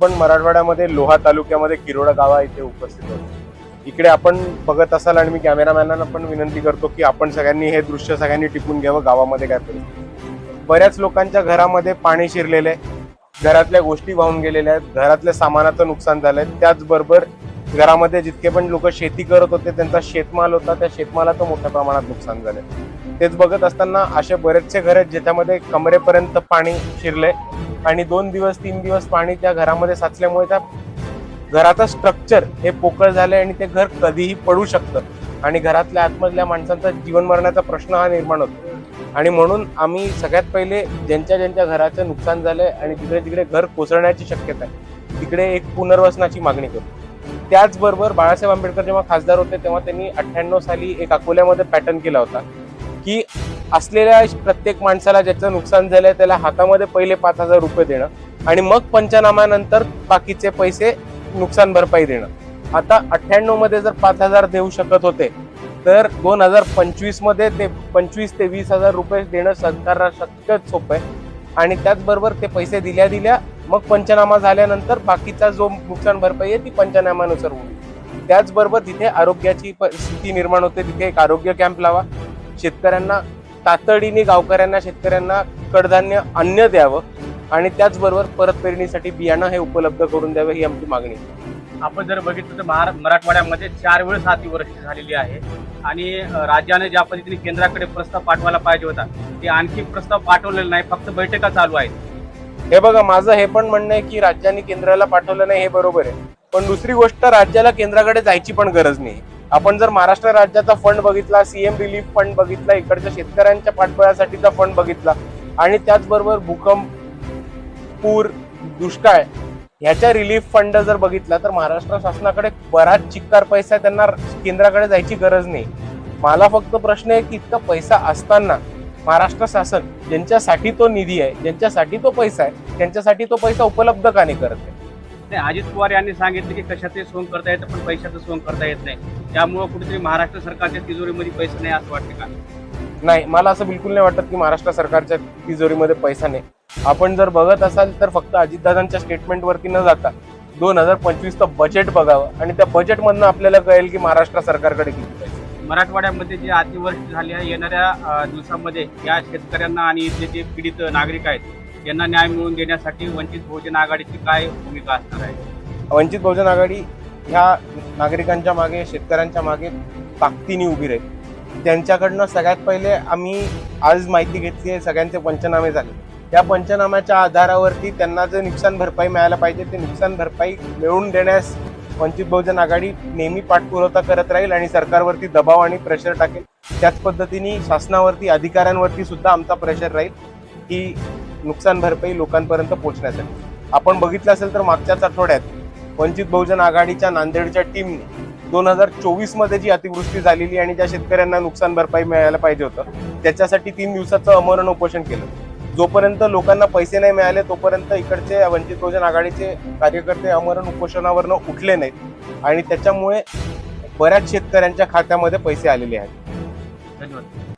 आपण मराठवाड्यामध्ये लोहा तालुक्यामध्ये किरोडा गावा इथे उपस्थित होतो. इकडे आपण बघत असाल आणि मी कॅमेरामॅनांना पण विनंती करतो की आपण सगळ्यांनी हे दृश्य सगळ्यांनी टिपून घ्यावं गावामध्ये काय परिस्थिती बऱ्याच लोकांच्या घरामध्ये पाणी शिरलेलं आहे घरातल्या गोष्टी वाहून गेलेल्या आहेत घरातल्या सामानाचं नुकसान झालंय. त्याचबरोबर घरामध्ये जितके पण लोक शेती करत होते त्यांचा शेतमाल होता त्या शेतमालाचं मोठ्या प्रमाणात नुकसान झालंय. तेच बघत असताना असे बरेचसे घर आहेत ज्याच्यामध्ये कमरेपर्यंत पाणी शिरले आणि दोन दिवस तीन दिवस पाणी त्या घरामध्ये साचल्यामुळे त्या घराचं स्ट्रक्चर हे पोकळ झालंय आणि ते घर कधीही पडू शकतं. आणि घरातल्या आतमधल्या माणसांचा जीवन मरण्याचा प्रश्न हा निर्माण होतो. आणि म्हणून आम्ही सगळ्यात पहिले ज्यांच्या ज्यांच्या घराचं नुकसान झालंय आणि तिकडे तिकडे घर कोसळण्याची शक्यता आहे तिकडे एक पुनर्वसनाची मागणी करतो त्याचबरोबर बाळासाहेब आंबेडकर जेव्हा खासदार होते तेव्हा त्यांनी अठ्ठ्याण्णव साली एक अकोल्यामध्ये पॅटर्न केला होता की असलेल्या प्रत्येक माणसाला ज्याचं नुकसान झालंय त्याला हातामध्ये पहिले पाच हजार रुपये देणं आणि मग पंचनाम्यानंतर बाकीचे पैसे नुकसान भरपाई देणं. आता अठ्ठ्याण्णवमध्ये जर पाच हजार देऊ शकत होते तर दोन हजार पंचवीसमध्ये ते पंचवीस ते वीस हजार रुपये देणं सरकारला शक्यच सोपं आहे. आणि त्याचबरोबर ते पैसे दिल्या दिल्या मग पंचनामा झाल्यानंतर बाकीचा जो नुकसान भरपाई आहे ती पंचनाम्यानुसार होईल. त्याचबरोबर तिथे आरोग्याची प- स्थिती निर्माण होते. तिथे एक आरोग्य कॅम्प लावा. शेतकऱ्यांना तातडीने गावकऱ्यांना शेतकऱ्यांना कडधान्य अन्न द्यावं आणि त्याचबरोबर परत पेरणीसाठी बियाणं हे उपलब्ध करून द्यावं ही आमची मागणी आहे. आपण जर बघितलं तर महारा मराठवाड्यामध्ये चार वेळेस अतिवृष्टी झालेली आहे आणि राज्याने ज्या पद्धतीने केंद्राकडे प्रस्ताव पाठवायला पाहिजे होता ते आणखी प्रस्ताव पाठवलेला नाही फक्त बैठका चालू आहेत. हे बघा माझं हे पण म्हणणं आहे की राज्यांनी केंद्राला पाठवलं नाही हे बरोबर आहे. पण दुसरी गोष्ट राज्याला केंद्राकडे जायची पण गरज नाही. आपण जर महाराष्ट्र राज्याचा फंड बघितला सीएम रिलीफ फंड बघितला इकडच्या शेतकऱ्यांच्या पाठबळासाठीचा फंड बघितला आणि त्याचबरोबर भूकंप पूर दुष्काळ ह्याच्या रिलीफ फंड जर बघितला तर महाराष्ट्र शासनाकडे बराच चिक्कार पैसा आहे त्यांना केंद्राकडे जायची गरज नाही. मला फक्त प्रश्न आहे की इतका पैसा असताना महाराष्ट्र शासन ज्यांच्यासाठी तो निधी आहे ज्यांच्यासाठी तो पैसा आहे त्यांच्यासाठी तो पैसा उपलब्ध का नाही करत? नाही, अजित पवार यांनी सांगितलं की कशाचे सोंग करता येतं पण पैशाचं सोंग करता येत नाही. त्यामुळं कुठेतरी महाराष्ट्र सरकारच्या तिजोरीमध्ये पैसे नाही असं वाटतं का? नाही मला असं बिलकुल नाही वाटत की महाराष्ट्र सरकारच्या तिजोरीमध्ये पैसा नाही. आपण जर बघत असाल तर फक्त अजितदादांच्या स्टेटमेंटवरती न जाता दोन हजार पंचवीसचं बजेट बघावं आणि त्या बजेटमधनं आपल्याला कळेल की महाराष्ट्र सरकारकडे किती पैसे. मराठवाड्यामध्ये जी अतिवृष्टी झाली आहे येणाऱ्या दिवसामध्ये या शेतकऱ्यांना आणि इथले जे पीडित नागरिक आहेत यांना न्याय मिळवून देण्यासाठी वंचित बहुजन आघाडीची काय भूमिका असणार आहे? वंचित बहुजन आघाडी ह्या नागरिकांच्या मागे शेतकऱ्यांच्या मागे ताकदीने उभी राहील. त्यांच्याकडनं सगळ्यात पहिले आम्ही आज माहिती घेतली आहे सगळ्यांचे पंचनामे झाले. त्या पंचनाम्याच्या आधारावरती त्यांना जे नुकसान भरपाई मिळायला पाहिजे ते नुकसान भरपाई मिळवून देण्यास वंचित बहुजन आघाडी नेहमी पाठपुरवठा करत राहील आणि सरकारवरती दबाव आणि प्रेशर टाकेल. त्याच पद्धतीने शासनावरती अधिकाऱ्यांवरती सुद्धा आमचा प्रेशर राहील. की नुकसान भरपाई लोकांपर्यंत पोहोचण्यासाठी. आपण बघितलं असेल तर मागच्याच आठवड्यात वंचित बहुजन आघाडीच्या नांदेडच्या टीमने दोन हजार चोवीसमध्ये जी अतिवृष्टी झालेली आणि ज्या शेतकऱ्यांना नुकसान भरपाई मिळायला पाहिजे होतं त्याच्यासाठी तीन दिवसाचं अमरण उपोषण केलं. जोपर्यंत लोकांना पैसे नाही मिळाले तोपर्यंत इकडचे वंचित बहुजन आघाडीचे कार्यकर्ते अमरण उपोषणावरनं उठले नाहीत आणि त्याच्यामुळे बऱ्याच शेतकऱ्यांच्या खात्यामध्ये पैसे आलेले आहेत. धन्यवाद.